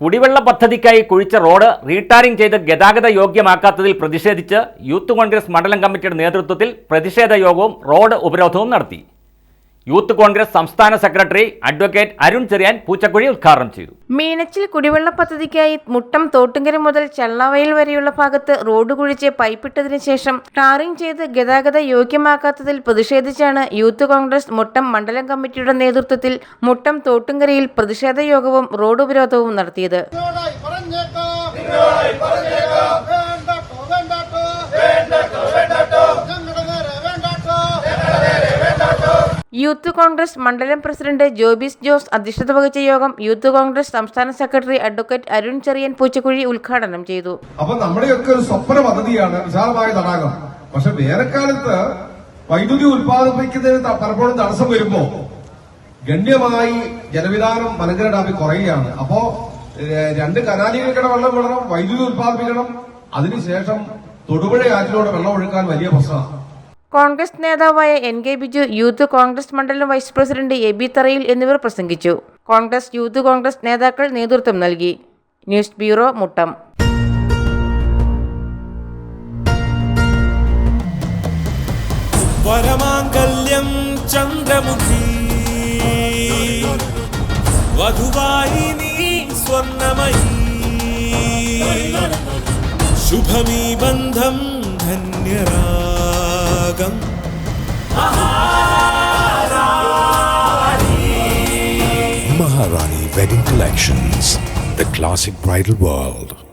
കുടിവെള്ള പദ്ധതിക്കായി കുഴിച്ച road retarring ചെയ്ത് ഗതാഗത യോഗ്യമാക്കാത്തതിൽ പ്രതിഷേധിച്ച് യൂത്ത് കോൺഗ്രസ് മണ്ഡലം കമ്മിറ്റിയുടെ നേതൃത്വത്തിൽ പ്രതിഷേധ യോഗവും റോഡ് ഉപരോധവും നടത്തി. യൂത്ത് കോൺഗ്രസ് സംസ്ഥാന സെക്രട്ടറി അഡ്വക്കേറ്റ് അരുൺ ചെറിയാൻ പൂച്ചക്കുഴി ഉദ്ഘാടനം ചെയ്തു. മീനച്ചിൽ കുടിവെള്ള പദ്ധതിക്കായി മുട്ടം തോട്ടുങ്കര മുതൽ ചള്ളവയൽ വരെയുള്ള ഭാഗത്ത് റോഡ് കുഴിച്ച് പൈപ്പിട്ടതിനു ശേഷം ടാറിംഗ് ചെയ്ത് ഗതാഗത യോഗ്യമാക്കാത്തതിൽ പ്രതിഷേധിച്ചാണ് യൂത്ത് കോൺഗ്രസ് മുട്ടം മണ്ഡലം കമ്മിറ്റിയുടെ നേതൃത്വത്തിൽ മുട്ടം തോട്ടുങ്കരയിൽ പ്രതിഷേധ യോഗവും റോഡ് ഉപരോധവും നടത്തിയത്. യൂത്ത് കോൺഗ്രസ് മണ്ഡലം പ്രസിഡന്റ് ജോബിസ് ജോസ് അധ്യക്ഷത വഹിച്ച യോഗം യൂത്ത് കോൺഗ്രസ് സംസ്ഥാന സെക്രട്ടറി അഡ്വക്കേറ്റ് അരുൺ ചെറിയൻ പൂച്ചക്കുഴി ഉദ്ഘാടനം ചെയ്തു. അപ്പൊ നമ്മുടെയൊക്കെ ഒരു സ്വപ്ന പദ്ധതിയാണ് വിശാലമായ തടാകം. പക്ഷെ വേനൽക്കാലത്ത് വൈദ്യുതി ഉത്പാദിപ്പിക്കുന്നതിന് ത- പലപ്പോഴും തടസ്സം വരുമ്പോ ഗണ്യമായി ജലവിധാനം മലങ്കര ഡാമിൽ കുറയുകയാണ്. അപ്പോ രണ്ട് കനാലികൾക്കിടെ വെള്ളം വിടണം വൈദ്യുതി ഉത്പാദിപ്പിക്കണം അതിനുശേഷം തൊടുപുഴ ആറ്റിലൂടെ വെള്ളം ഒഴുക്കാൻ വലിയ പ്രശ്നമാണ്. കോൺഗ്രസ് നേതാവായ N K Biju youth congress മണ്ഡലം വൈസ് പ്രസിഡന്റ് എ ബി തറയിൽ എന്നിവർ പ്രസംഗിച്ചു. കോൺഗ്രസ് യൂത്ത് കോൺഗ്രസ് നേതാക്കൾ നേതൃത്വം നൽകി. News bureau Muttom. വരമാംഗല്യം ചന്ദ്രമുഖി. വധുവായി നീ സ്വർണമയി ശുഭമീ ബന്ധം रागं Maharani Wedding Collections, the classic bridal world.